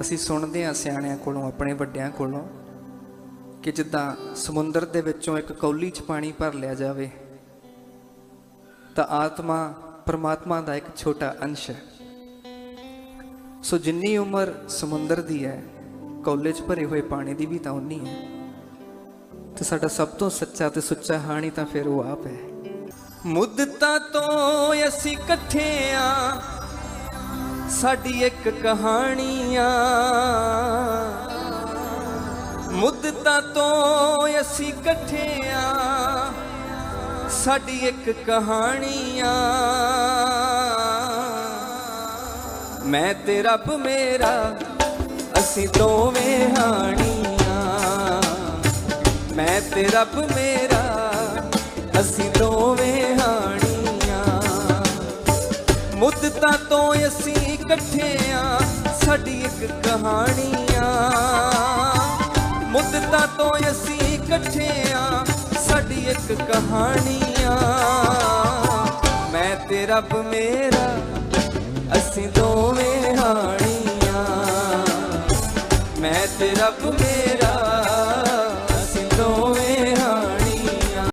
ਅਸੀਂ ਸੁਣਦੇ ਹਾਂ ਸਿਆਣਿਆਂ ਕੋਲੋਂ, ਆਪਣੇ ਵੱਡਿਆਂ ਕੋਲੋਂ, ਕਿ ਜਿੱਦਾਂ ਸਮੁੰਦਰ ਦੇ ਵਿੱਚੋਂ ਇੱਕ ਕੌਲੀ 'ਚ ਪਾਣੀ ਭਰ ਲਿਆ ਜਾਵੇ, ਤਾਂ ਆਤਮਾ ਪਰਮਾਤਮਾ ਦਾ ਇੱਕ ਛੋਟਾ ਅੰਸ਼ ਹੈ। ਸੋ ਜਿੰਨੀ ਉਮਰ ਸਮੁੰਦਰ ਦੀ ਹੈ, ਕੌਲੇ 'ਚ ਭਰੇ ਹੋਏ ਪਾਣੀ ਦੀ ਵੀ ਤਾਂ ਉਨੀ ਹੈ। ਤੇ ਸਾਡਾ ਸਭ ਤੋਂ ਸੱਚਾ ਤੇ ਸੁੱਚਾ ਹਾਣੀ ਤਾਂ ਫਿਰ ਉਹ ਆਪ ਹੈ। ਮੁੱਦਤਾਂ ਤੋਂ ਅਸੀਂ ਇਕੱਠੇ ਆ ਸਾਡੀ ਇੱਕ ਕਹਾਣੀਆਂ। ਆ ਮੁੱਦਤਾਂ ਤੋਂ ਅਸੀਂ ਇਕੱਠੇ ਆ। ਸਾਡੀ ਇੱਕ ਕਹਾਣੀਆਂ। ਮੈਂ ਤੇ ਰੱਬ ਮੇਰਾ, ਅਸੀਂ ਦੋਵੇਂ ਹਾਣੀਆਂ। ਮੈਂ ਤੇ ਰੱਬ ਮੇਰਾ, ਅਸੀਂ ਦੋਵੇਂ ਹਾਂ ਮੁੱਦਤਾਂ ਤੋਂ ਅਸੀਂ ਇਕੱਠੇ ਆ, ਸਾਡੀ ਇੱਕ ਕਹਾਣੀ ਆ। ਮੁੱਦਤਾਂ ਤੋਂ ਅਸੀਂ ਇਕੱਠੇ ਆ, ਸਾਡੀ ਇੱਕ ਕਹਾਣੀ ਆ। ਮੈਂ ਤੇ ਰੱਬ ਮੇਰਾ, ਅਸੀਂ ਦੋਵੇਂ ਹਾਣੀਆਂ। ਮੈਂ ਤੇ ਰੱਬ ਮੇਰਾ